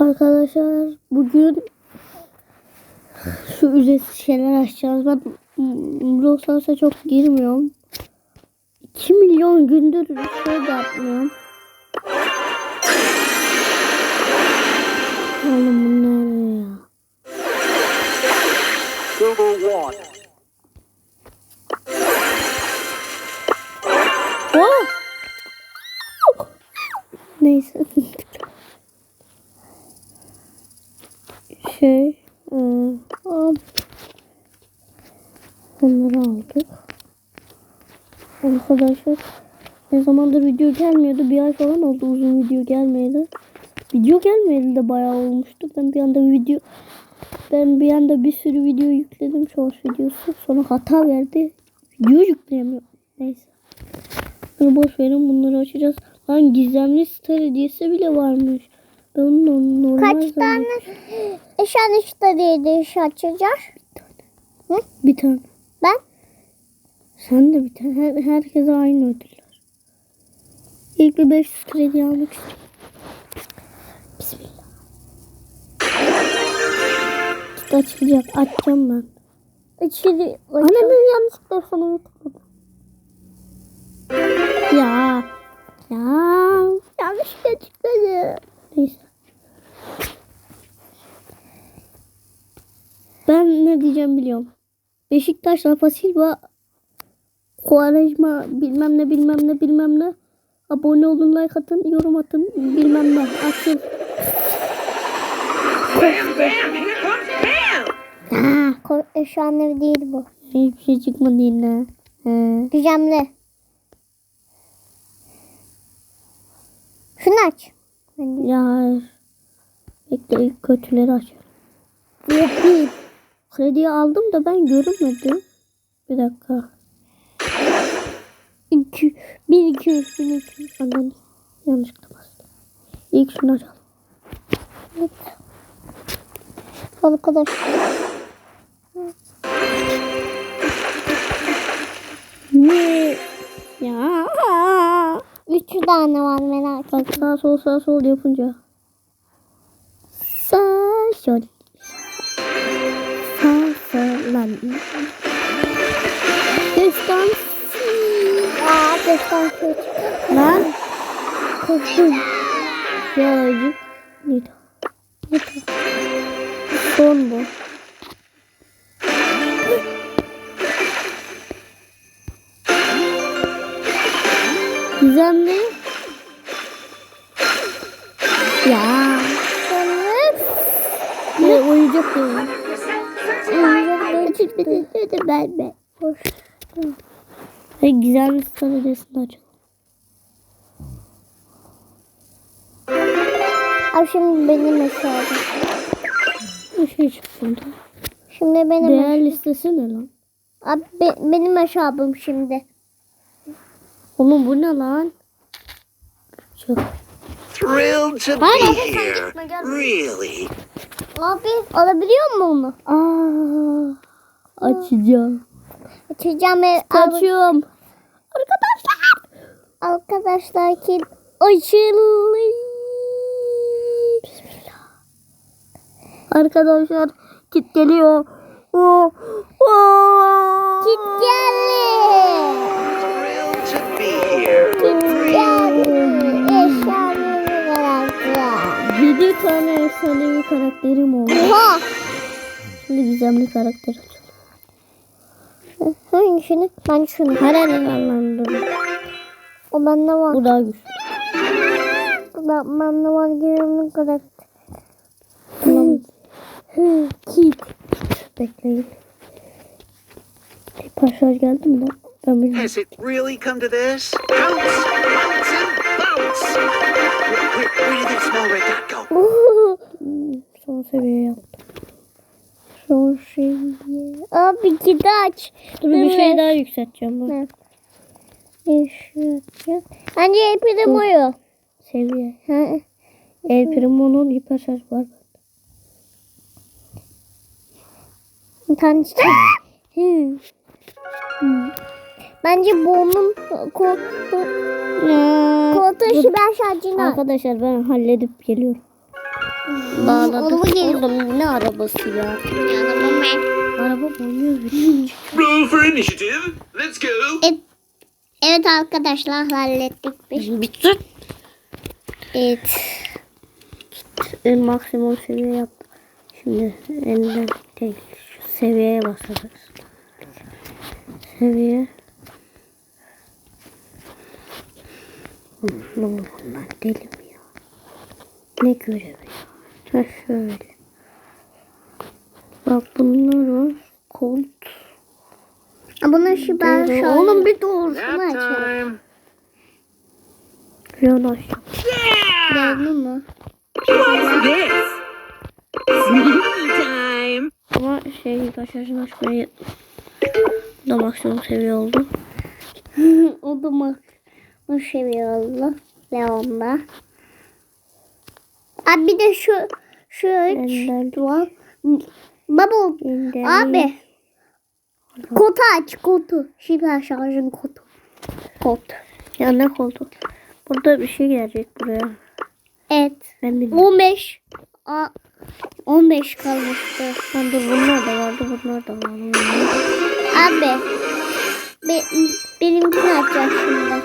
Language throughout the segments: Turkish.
Arkadaşlar bugün şu ücretsiz şeyler açacağız. Ben Brosa'sa çok girmiyorum. 2 milyon gündür şey de yapmıyorum. Oğlum bunlar ne ya? Oh! Neyse. Iı, hop. Bunları aldık. Arkadaşlar ne zamandır video gelmiyordu. Bir ay falan oldu uzun video gelmeyeli. Video gelmeyeli de bayağı olmuştu. Ben bir anda video ben bir anda bir sürü video yükledim. Short videosu. Sonra hata verdi. Video yükleyemiyorum. Neyse. Bunu boş verin bunları açacağız. Lan gizemli star hediyesi bile varmış. Kaç tane eşan işte diye iş açacağız? Hı? Bir tane. Ben? Sen de bir tane. Her, herkese aynı ödüller. İlk bir 500 kredi almak istiyorum. Bismillah. İşte açılacak. Açacağım ben. İçeri Anne ben yanlışlıkla sana tıkladım. Ya. Ya. Yanlışlıkla tıkladım. Neyse. Ben ne diyeceğim biliyorum. Beşiktaş, Rafa Silva, Kuarejma bilmem ne bilmem ne bilmem ne. Abone olun, like atın, yorum atın, bilmem ne. Here comes Bam! Ha, Ko- eşanları değil bu. hiçbir şey çıkmadı yine. He. Gizemli. Şunu aç. Ya. Bekle ilk kötüleri açıyorum. yok değil. Krediyi aldım da ben görünmedim. Bir dakika. 2 1 2 3 1 2 3 Anladım. Yanlışlıkla bastım. İlk şunu açalım. Evet. Arkadaş. Ne? Ya. Üç tane var merak etme. Bak sağ sol sağ sol yapınca. Sağ sol. Lan. Destan. Aa, destan kötü. Lan. Korktum. Birazcık. Nita. Nita. Son bu. Gizemli. Ya. Ne uyuyacak ya. Uyuyacak ben. Ben. Hoş. Hey, gizemli stratejisini açalım. Abi şimdi benim hesabım. Bir şey çıktı. Şimdi benim Değer listesi ne lan? Abi be- benim hesabım şimdi. Oğlum bu ne lan? Çok. Thrilled to Hayır, be abi here. gitme. Really? Abi alabiliyor mu onu? Aa, açacağım. Açacağım ve Açıyorum. arkadaşlar. Arkadaşlar ki açılıyor. Arkadaşlar kit geliyor. Oo, oo. Git geldi. Git geldi. 7 tane efsanevi karakterim oldu. Oha. Şimdi gizemli karakter açalım. Hangisini? Ben şunu. Her anlamda. O bende var. Bu daha güçlü. Bu da bende var. Gizemli kadar. Kit. Bekleyin. Pasaj geldi mi lan? Ben bilmiyorum. Has it really come to this? Bounce, bounce, and bounce. Where, where, where did that small red dot go? Son seviye yaptım. Son. Abi gidi aç. Dur bir şey daha yükselteceğim ben. Ne? Yaşayacak. Bence hepim oyu. Seviye. El Primo'nun hiper şarj var. Hı. Bence bu onun koltuğu. Koltuğu şiber şarjını. Arkadaşlar ben halledip geliyorum. Bağladık. Oğlum ne arabası ya? Araba ben. Araba bir. Roll for initiative. Let's go. Evet, evet arkadaşlar hallettik biz. Bitti. Evet. En maksimum seviye yaptım. Şimdi değil. Şu seviyeye basarız. Seviye. Ne olur lan deli mi ya? Ne görevi ya? Ha şöyle. Bak bunlar var. Kolt. Bunun şu ben şöyle. Oğlum bir doğru. Nap time. Yan aşağı. Gördün mü? What's this? Sneaky time. Ama şey başarısını açmaya da maksimum seviye oldu. o da mak. Bu seviyordu. Leon'da. Abi bir de şu şu üç var. Baba abi. Kotu aç kotu. Süper şarjın kotu. Kot. Ya ne oldu? Burada bir şey gelecek buraya. Evet. Ben bilmiyorum. 15. Aa, 15 kalmıştı. Dur bunlar da vardı bunlar da vardı. Abi. Be, benimkini açacağız şimdi.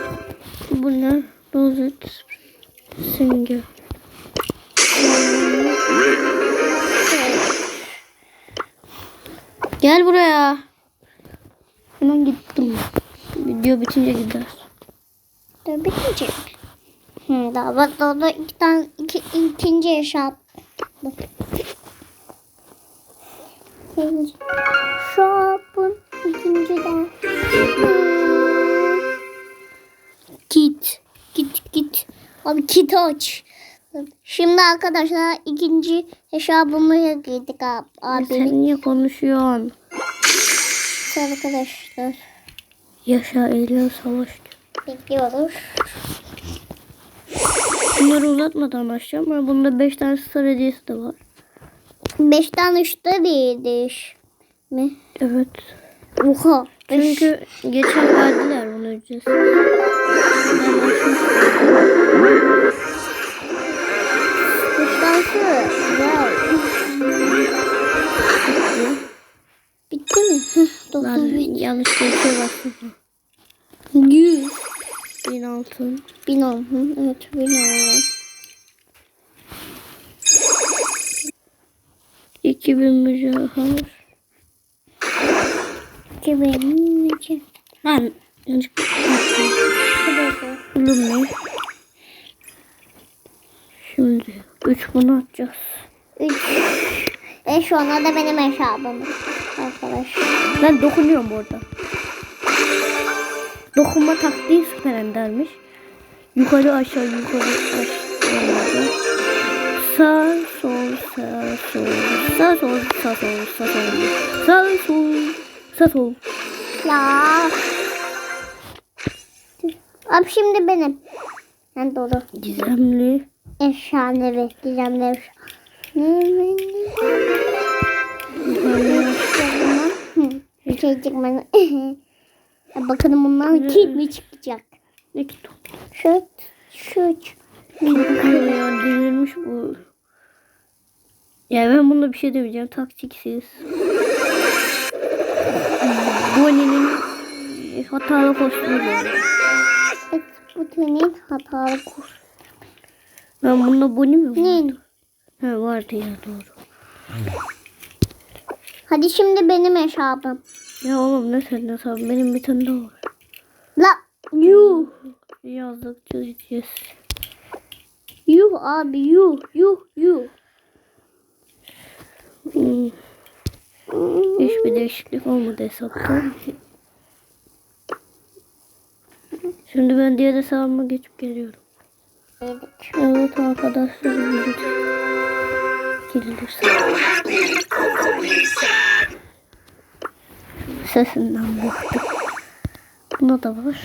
Bu ne? Rozet. Simge. Gel buraya. Hemen gittim. Video bitince gider. Dur bitmeyecek. Hı, daha bak daha da iki tane iki, ikinci eşya. Bak. İkinci. Şapın ikinci de. Hmm. Git. Git git. Abi kit aç. Şimdi arkadaşlar ikinci hesabımıza girdik abi. Sen niye konuşuyorsun? Arkadaşlar Yaşa eyle savaş. bekliyoruz. Bunları uzatmadan başlayacağım. ama Bunda 5 tane star hediyesi de var. Beş tane üstte değildir. Mi? Evet. Oha. Beş. Çünkü geçen verdiler bunu ücretsiz. Kuşlansın. Wow. Bitti mi? Bin. yanlış bir şey bastım. Yüz. Bin altın. Bin. Hı, Evet bin on. 2000 mücevher. İki bin. iki. Ben yanlış Bulun ne? Şimdi 3 bunu atacağız. Üç. E şu anda da benim hesabım. Arkadaşlar. Ben dokunuyorum burada. Dokunma taktiği süper endermiş. Yukarı aşağı yukarı aşağı. Sağ sol sağ sol sağ sol sağ sol sağ sol sağ sol sağ sol. Ya. Abi şimdi benim. Ben doğru. Gizemli. Efsane gizemli efsane. Bir şey çıkmadı. Bakalım bundan kim mi çıkacak? Ne ki Şu, şu. Bakıyor ya delirmiş bu. Ya ben bunda bir şey demeyeceğim. Taktiksiz. Bonnie'nin hatalı kostümü geldi. Bu senin hatalı kurs. Ben Bonnie mi var? Ne? Ha vardı ya doğru. Hadi şimdi benim hesabım. Ya oğlum ne sen ne sen benim bir tane daha var. La yuh. Yazdıkça gideceğiz. Yuh abi yuh yuh yuh. Hmm. Hiçbir değişiklik olmadı hesapta. Şimdi ben diğer hesabıma geçip geliyorum. Evet arkadaşlar video gelirse. Sesinden bıktım. Buna da var.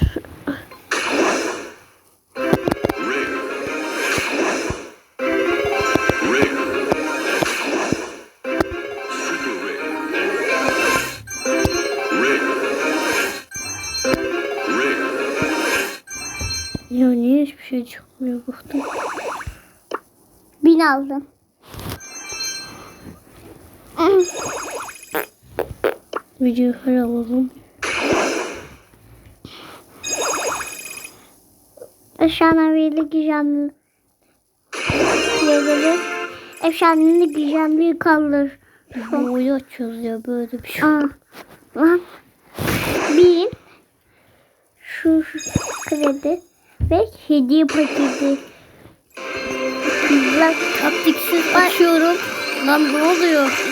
Bin aldım. Videoyu alalım. Efsanevi gizemli. Yerleri efsanevi gizemli kalır. Boyu açıyoruz ya böyle bir şey. Aa, lan. Bir şu kredi ve hediye paketi. Bak, Taktiksiz açıyorum. Lan ne oluyor?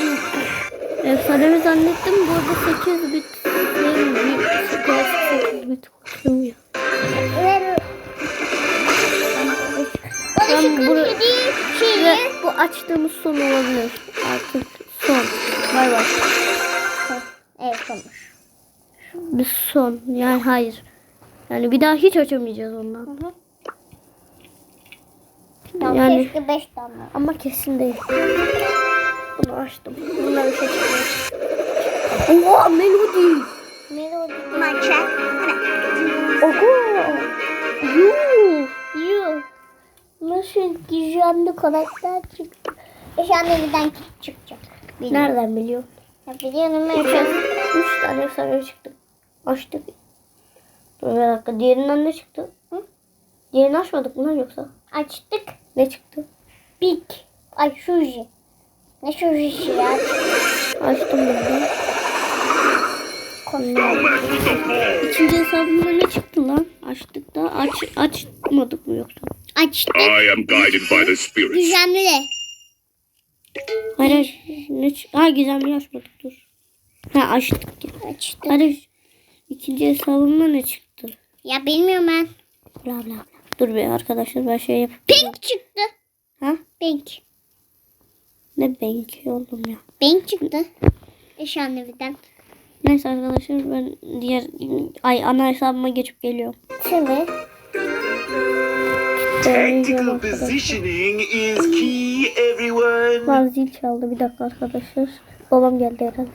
Efsanevi zannettim. Bu arada 8 bit. Değil mi? 8 bit. Bana Ben şeyi. Ve bu açtığımız son olabilir. Artık son. Bay bay. Evet olmuş. Bir son. Yani hayır. Yani bir daha hiç açamayacağız ondan. Tamam, Yani- keşke 5 tane. Ama kesin değil. Bunu açtım. Bunlar bir şey çıkmıyor. Oha melodi. Melodi. Maça. Oho. Yuh. Yuh. Nasıl gizemli karakter çıktı. Efsanevi'den çıkacak. Bilmiyorum. Nereden biliyor? Ya biliyorum ben. Üç tane efsane çıktı. Açtık. Dur bir dakika. Diğerinden ne çıktı? Hı? Diğerini açmadık mı lan yoksa? Açtık. Ne çıktı? Big. Ay Suji. Ne Suji'si ya? Açtım bunu. İkinci hesabımda ne çıktı lan? Açtık da aç açmadık mı yoksa? Açtık. I am guided by the spirits. Gizemli. Hayır hayır. Ne ç- ha gizemli açmadık dur. Ha açtık. ya. Açtık. Hayır. İkinci hesabımda ne çıktı? Ya bilmiyorum ben. Bla bla bla. Dur be arkadaşlar ben şey yap. Pink çıktı. Ha? Pink. Ne benki oldum ya. Pink çıktı. Efsanevi'den. Neyse arkadaşlar ben diğer ay ana hesabıma geçip geliyorum. Şimdi. Tactical positioning is key, everyone. Lan zil çaldı bir dakika arkadaşlar. Babam geldi herhalde.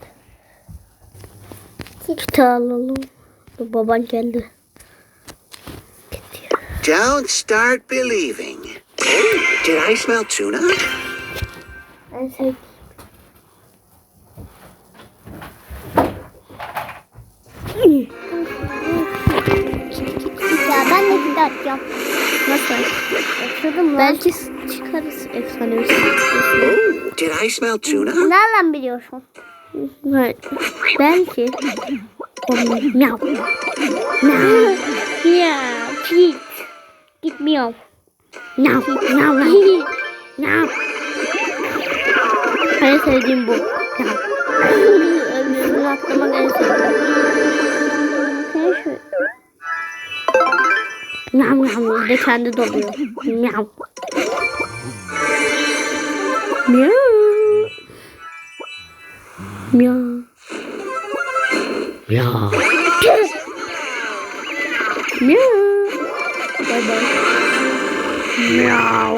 Kiti alalım. Baban geldi. Don't start believing. Oh, did I smell tuna? Ya ben de. Nasıl? Açıldım lan. Belki çıkarız efsane bir şey. Oh, did I smell tuna? Nereden biliyorsun? Belki. Miyav. Miyav. Miyav. Git. Miyav. Miyav. Miyav. Miyav. Miyav. En sevdiğim bu. Miyav. Bunu atlamak en sevdiğim. Sen şu. Bir de kendi doluyor. Miyav. Miyav. Miyav. Miyav. Miyav. Bay bay. Miyav.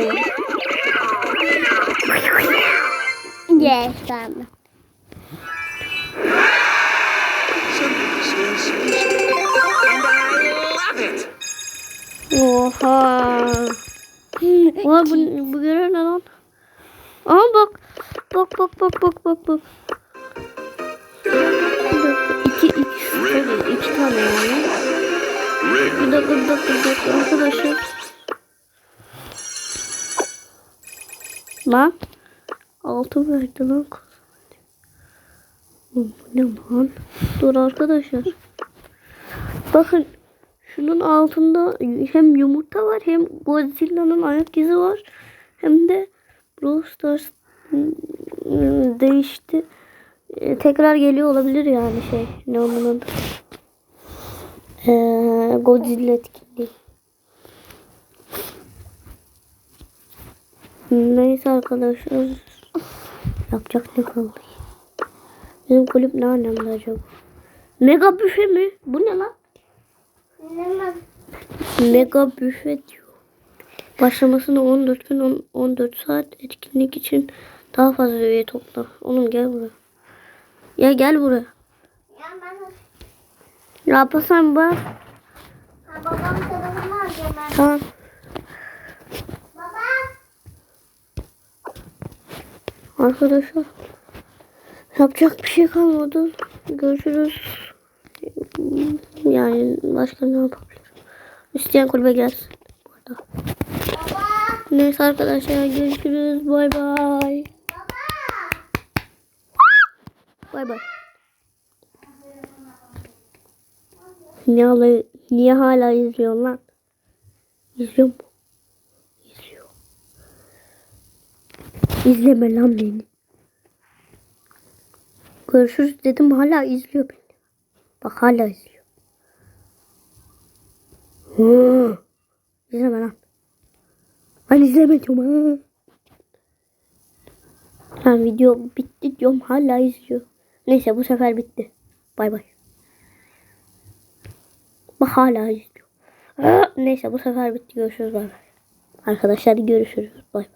Yes, tamam. Oha. Oha bu, bu görev ne lan? Aa bak. Bak bak bak bak bak bak. İki, iki, tabii, iki tane yani. Bir dakika bir dakika bir dakika arkadaşlar. Lan. Altı verdi lan. Bu ne lan? Dur arkadaşlar. Bakın. Şunun altında hem yumurta var hem Godzilla'nın ayak izi var. Hem de Brawl Stars ıı, değişti. Ee, Tekrar geliyor olabilir yani şey. Ne onun? Ee, Godzilla etkinliği. Neyse arkadaşlar. Yapacak ne kaldı? Bizim kulüp ne alemde acaba? Mega büfe mi? Bu ne lan? Mega büfe diyor. Başlamasına 14 gün on- 14 saat etkinlik için daha fazla üye topla. Oğlum gel buraya. Ya gel buraya. Ya ben Ne yapasan bak. ha, babam telefonunu alacağım ben. Tamam. Baba. Arkadaşlar. Yapacak bir şey kalmadı. Görüşürüz. Yani başka ne yapabilirim? İsteyen kulübe gelsin. Bu arada. Neyse arkadaşlar görüşürüz. Bay bay. Bay bay. Niye hala, niye hala izliyorsun lan? İzliyor mu? İzliyor. İzleme lan beni. Görüşürüz dedim hala izliyor beni. Bak hala izliyor. Hı. İzleme lan. Ben izlemedim ha. Lan video bitti diyorum hala izliyor. Neyse bu sefer bitti. Bay bay. Bak hala izliyor. Neyse bu sefer bitti. Görüşürüz bay bay. Arkadaşlar görüşürüz. Bay bay.